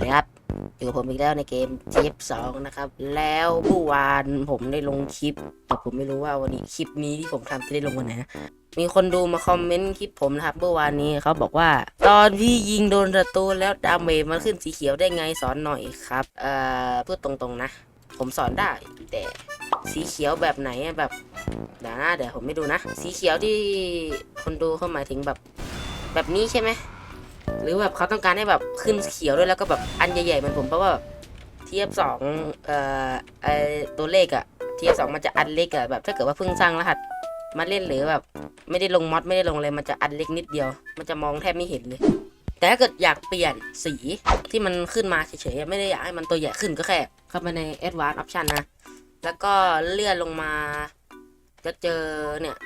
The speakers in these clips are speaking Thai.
นะครับอยู่กับผมอีกแล้วในเกม TF2 นะครับ แล้วเมื่อวานผมได้ลงคลิปแต่ผมไม่รู้ว่าวันนี้คลิปนี้ที่ผมทำจะได้ลงวันไหนมีคนดูมาคอมเมนต์คลิปผมนะครับเมื่อวานนี้เขาบอกว่า ตอนพี่ยิงโดนศัตรูแล้วดาเมจมันขึ้นสีเขียวได้ไงสอนหน่อยครับ เอ่อพูดตรงๆนะ ผมสอนได้ แต่สีเขียวแบบไหนแบบเดี๋ยวนะเดี๋ยวผมไม่ดูนะ สีเขียวที่คนดูเขาหมายถึงแบบ แบบนี้ใช่ไหม หรือแบบเขาต้องการให้แบบขึ้นเขียวด้วยแล้วก็แบบอันใหญ่ๆเหมือนผมเพราะว่าแบบเทียบสองเอ่อไอตัวเลขอะเทียบสองมันจะอันเล็กอะแบบถ้าเกิดว่าเพิ่งสร้างรหัสมาเล่นหรือแบบ ไม่ได้ลงมอดไม่ได้ลงอะไรมันจะอันเล็กนิดเดียว มันจะมองแทบไม่เห็นเลย แต่ถ้าเกิดอยากเปลี่ยนสีที่มันขึ้นมาเฉยๆไม่ได้อยากให้มันตัวใหญ่ขึ้นก็แค่เข้ามาใน Advanced Option นะ แล้วก็เลื่อนลงมาจะเจอเนี่ย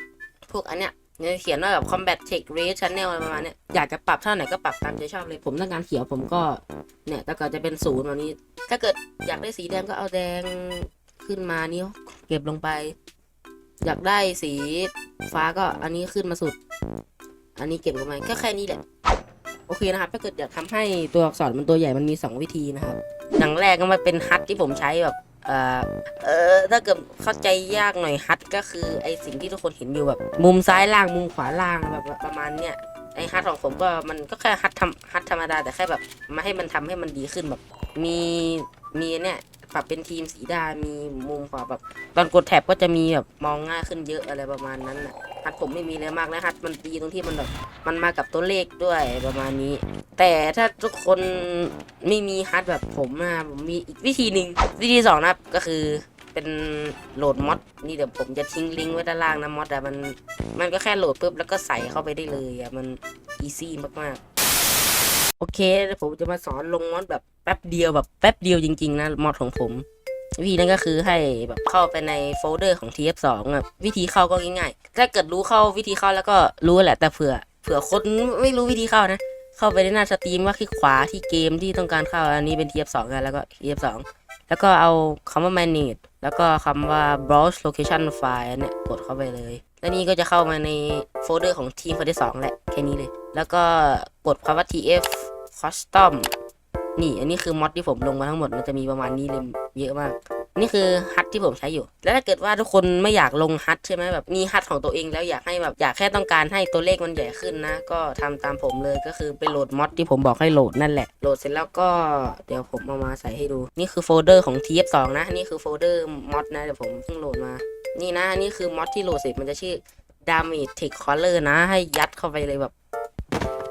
พวกอันเนี้ย เนี่ยเขียนว่าแบบ combat tech rate channel อะไรประมาณเนี้ยอยากจะปรับเท่าไหร่ก็ปรับตามใจชอบเลยผมต้องการเขียวผมก็เนี่ยแต่ก็จะเป็นศูนย์แบบนี้ ถ้าเกิดอยากได้สีแดงก็เอาแดงขึ้นมานี่เก็บลงไป อยากได้สีฟ้าก็อันนี้ขึ้นมาสุด อันนี้เก็บลงมาก็แค่นี้แหละโอเคนะครับ ถ้าเกิดอยากทำให้ตัวอักษรมันตัวใหญ่มันมี 2 วิธีนะครับ อย่างแรกก็มาเป็นฮัทที่ผมใช้แบบ เอ่อเออถ้าเกิดเข้าใจยากหน่อยฮัทก็คือไอสิ่งที่ทุกคนเห็นอยู่แบบ มุมซ้ายล่างมุมขวาล่างแบบประมาณเนี้ยไอฮัทของผมก็มันก็แค่ฮัททำฮัทธรรมดาแต่แค่แบบมาให้มันทำให้มันดีขึ้นแบบ มีมีเนี่ยปรับเป็นทีมสีดา มีมุมขวาแบบตอนกดแท็บก็จะมีแบบมองง่ายขึ้นเยอะอะไรประมาณนั้นนะฮัทผมไม่มีเลยมากนะฮัทมันดีตรงที่มันแบบมันมากับตัวเลขด้วยประมาณนี้ แต่ถ้าทุกคนไม่มีฮัทแบบผมนะผมมีอีกวิธีหนึ่งวิธีสองนะครับก็คือเป็นโหลดมอดนี่เดี๋ยวผมจะทิ้งลิงก์ไว้ด้านล่างนะมอดอะมันมันก็แค่โหลดปุ๊บแล้วก็ใส่เข้าไปได้เลยอะมันอีซี่มากๆ โอเคเดี๋ยวผมจะมาสอนลงมอดแบบแป๊บเดียวแบบแป๊บเดียวจริง ๆ นะมอดของผมวิธีนั้นก็คือให้แบบเข้าไปในโฟลเดอร์ของ TF2 อะวิธีเข้าก็ง่ายๆ ถ้าเกิดรู้เข้าวิธีเข้าแล้วก็รู้แหละแต่เผื่อเผื่อคนไม่รู้วิธีเข้านะ เข้าไปในหน้าสตรีมว่าคลิกขวาที่เกมที่ต้องการเข้าอันนี้เป็น TF2 กันแล้วก็ TF2 แล้วก็เอาคำว่า manage แล้วก็คำว่า browse location file เนี่ยกดเข้าไปเลย แล้วนี่ก็จะเข้ามาในโฟลเดอร์ของทีมคนที่สองแหละ แค่นี้เลย แล้วก็กดคำว่า tf custom นี่ อันนี้คือมอดที่ผมลงมาทั้งหมด มันจะมีประมาณนี้เลย เยอะมาก นี่คือฮัทที่ผมใช้อยู่ แล้วถ้าเกิดว่าทุกคนไม่อยากลงฮัทใช่ไหมแบบมีฮัทของตัวเองแล้วอยากให้แบบอยากแค่ต้องการให้ตัวเลขมันใหญ่ขึ้นนะ ก็ทำตามผมเลยก็คือไปโหลดมอดที่ผมบอกให้โหลดนั่นแหละ โหลดเสร็จแล้วก็เดี๋ยวผมเอามาใส่ให้ดู นี่คือโฟลเดอร์ของ TF2 นะ นี่คือโฟลเดอร์มอดนะเดี๋ยวผมเพิ่งโหลดมา นี่นะนี่คือมอดที่โหลดเสร็จมันจะชื่อ damage tech color นะ ให้ยัดเข้าไปเลยแบบ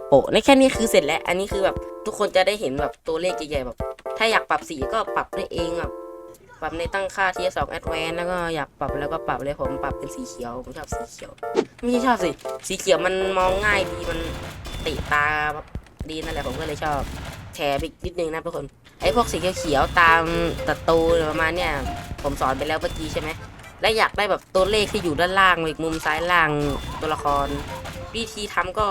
โปะในแค่นี้คือเสร็จแล้ว อันนี้คือแบบทุกคนจะได้เห็นแบบตัวเลขใหญ่ๆแบบ ถ้าอยากปรับสีก็ปรับได้เองแบบ ปรับในตั้งค่า TS2 Advanced แล้วก็อยากปรับแล้วก็ปรับเลยผมปรับเป็นสีเขียวผมชอบสีเขียวไม่ใช่ชอบสิสีเขียวมันมองง่ายดีมันติตาดีนั่นแหละผมก็เลยชอบแชร์ไปนิดนึงนะทุกคนไอ้พวกสีเขียวตามตะตูประมาณเนี้ยผมสอนไปแล้วเมื่อกี้ใช่ไหมและอยากได้แบบตัวเลขที่อยู่ด้านล่างอีกมุมซ้ายล่างตัวละครวิธีทำก็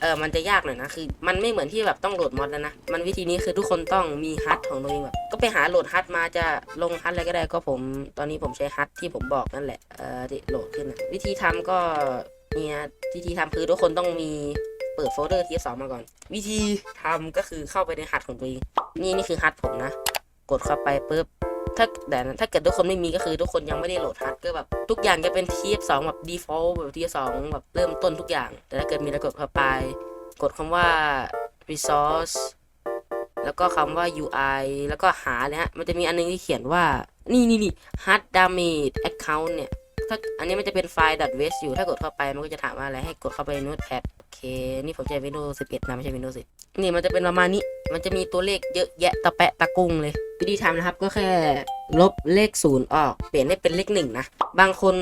เออมันจะยากหน่อยนะคือ มันไม่เหมือนที่แบบต้องโหลดมอดแล้วนะมันวิธีนี้คือทุกคนต้องมีฮัทของตัวเองแบบก็ไปหาโหลดฮัทมาจะลงฮัทอะไรก็ได้ก็ผม ตอนนี้ผมใช้ฮัทที่ผมบอกนั่นแหละเออที่โหลดขึ้นนะวิธีทำก็เนี่ยวิธีทำคือทุกคนต้องมีเปิดโฟลเดอร์ที่สองมาก่อน วิธีทำก็คือเข้าไปในฮัทของตัวเองนี่นี่คือฮัทผมนะ กดเข้าไปปุ๊บ ถ้าแต่ถ้าเกิดทุกคนไม่มีก็คือทุกคนยังไม่ได้โหลดฮัทก็แบบทุกอย่างจะเป็นทีสองแบบ default แบบทีสองแบบเริ่มต้นทุกอย่าง แต่ถ้าเกิดมีแล้วกดเข้าไป กดคำว่า resource แล้วก็คำว่า UI แล้วก็หาเลยฮะ มันจะมีอันนึงที่เขียนว่า นี่นี่นี่ hard damage account เนี่ย ถ้าอันนี้มันจะเป็นไฟล์ .wes อยู่ ถ้ากดเข้าไปมันก็จะถามว่าอะไร ให้กดเข้าไปใน notepad เค นี่ผมใช้ Windows 11 นะ ไม่ใช่ Windows 10 นี่มันจะเป็นประมาณนี้ มันจะมีตัวเลขเยอะแยะตะแปะตะกุ้งเลย วิธีทำนะครับก็แค่ลบเลขศูนย์ออก เปลี่ยนให้เป็นเลขหนึ่งนะ บางคน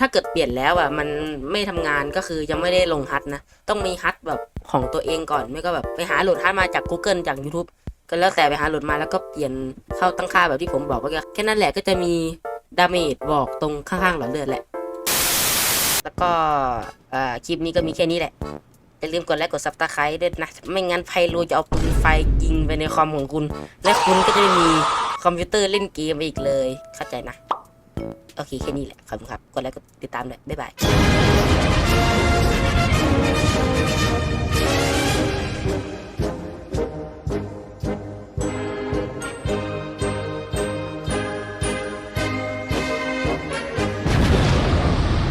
ถ้าเกิดเปลี่ยนแล้วอะมันไม่ทำงานก็คือยังไม่ได้ลงฮัทนะ ต้องมีฮัทแบบของตัวเองก่อน ไม่ก็แบบไปหาโหลดฮัทมาจาก Google จาก YouTube ก็แล้วแต่ไปหาโหลดมาแล้วก็เปลี่ยนเข้าตั้งค่าแบบที่ผมบอกเมื่อกี้แค่นั้นแหละก็จะมีดาเมจบอกตรงข้างๆหลอดเลือดแหละ แล้วก็คลิปนี้ก็มีแค่นี้แหละ อย่าลืมกดไลค์กดซับสไครต์ด้วยนะ ไม่งั้นไพโลจะเอาปืนไฟยิงไปในคอมของคุณ และคุณก็จะมีคอมพิวเตอร์เล่นเกมไปอีกเลย เข้าใจนะ โอเคแค่นี้แหละ ขอบคุณครับ กดไลค์กดติดตามเลยบ๊ายบาย